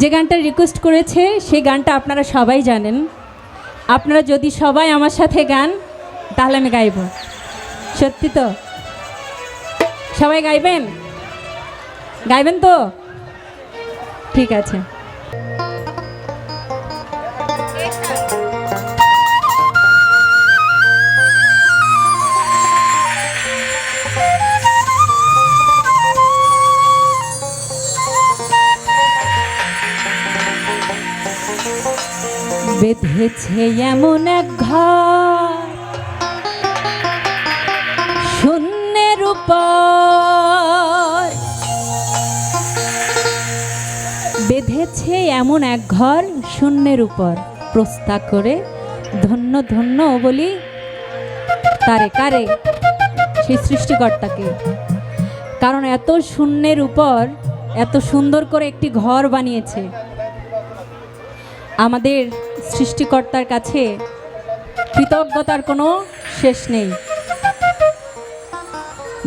যে গানটা রিকোয়েস্ট করেছে, সেই গানটা আপনারা সবাই জানেন। আপনারা যদি সবাই আমার সাথে গান, তাহলে আমি গাইব। সত্যি তো? সবাই গাইবেন? গাইবেন তো? ঠিক আছে। বেঁধেছে এমন এক ঘর। শূন্যের উপর। বেঁধেছে এমন এক ঘর শূন্যের উপর। প্রস্তাব করে ধন্য ধন্য বলি তারে কারে? সেই সৃষ্টিকর্তাকে। কারণ এত শূন্যের উপর এত সুন্দর করে একটি ঘর বানিয়েছে। আমাদের সৃষ্টিকর্তার কাছে কৃতজ্ঞতার কোনো শেষ নেই।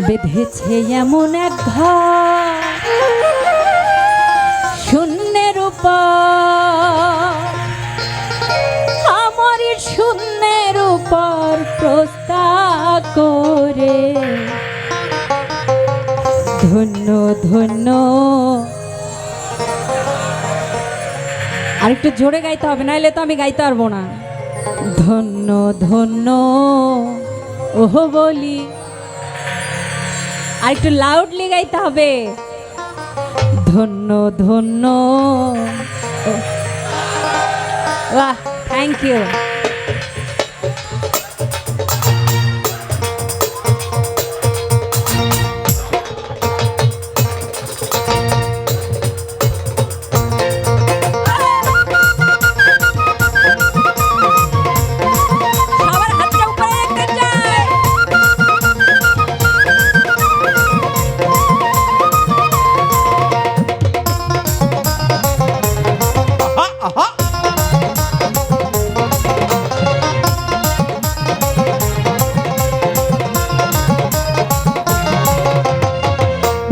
বেঁধেছে এমন এক ঘর, শূন্যের উপর। আমার শূন্যের উপর প্রস্তাব করে। ধন্য ধন্য আর একটু জোরে গাইতে হবে, নাইলে তো আমি গাইতে পারব না। ধন্য ধন্য, ওহ বলি। আর একটু লাউডলি গাইতে হবে। ধন্য ধন্য বাহ থ্যাংক ইউ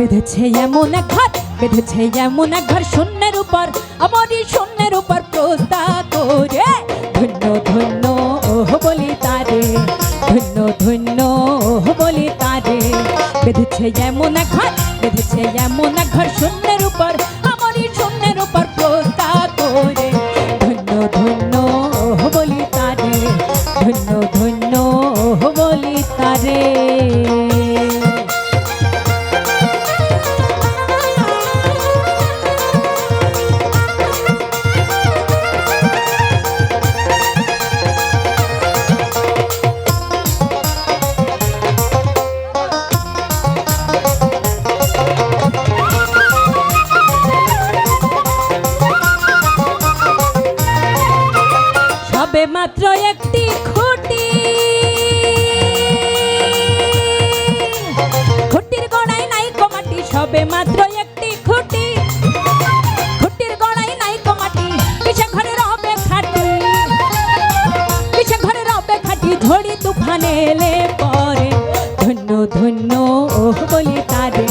বেঁধেছে এমন এক ঘর, বেঁধেছে এমন এক ঘর শূন্যের উপর, আমারই শূন্যের উপর প্রস্তাব করে ধন্য ধন্য, ওহ বলি তারে। ধন্য ধন্য, ওহ বলি তারে। বেঁধেছে এমন এক ঘর, বেঁধেছে এমন এক ঘর শূন্যের উপর, আমারই শূন্যের উপর প্রস্তাব করে ধন্য ধন্য কমাটি মাত্র একটি খুঁটি। খুঁটির গড়াই নাই কমাটি কিসে ঘরে রবে খাটি। কিসে ঘরে রবে খাটি, ঝড়ি তুফানে এলে পরে। ধন্য ধন্য, ওহ বলি তারে।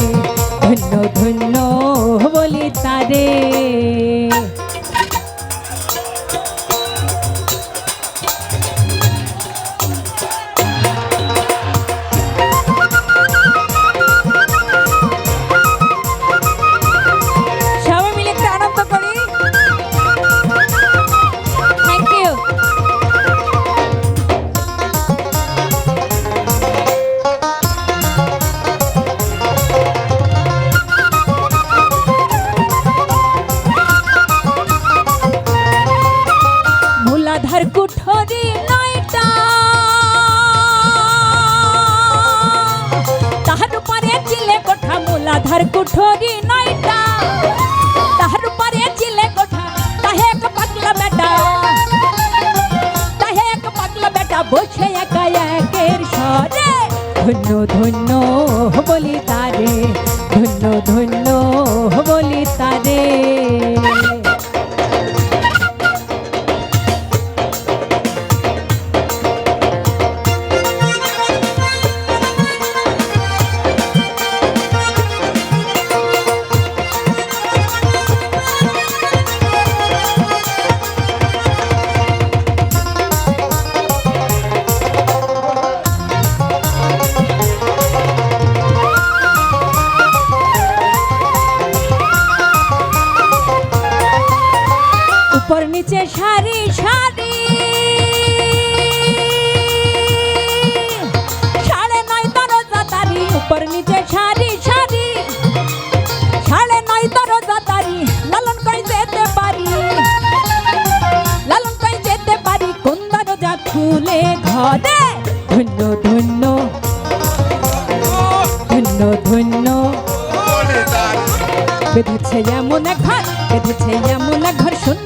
ধন্য ধন্য, ওহ বলি তারে। মূলাধার কুঠরি নয়টা তাহার উপরে চিলে কোঠা তাহে এক পাগলা বেটা। তাহে এক পাগলা বেটা বসে একা একের সরে ধন্য ধন্য বলি তারে। ধন্য ধন্য উপর নিচে সারি সারি। সাড়ে নয় দরজা তারি উপর নিচে সারি সারি। সাড়ে নয় দরজা তারি লালন কই যেতে পারি। লালন কই যেতে পারি কোন দরজা খুলে ঘরে? ধন্য ধন্য। ধন্য ধন্য। বেঁধেছে এমন ঘর বেঁধেছে এমন ঘর শূন্যের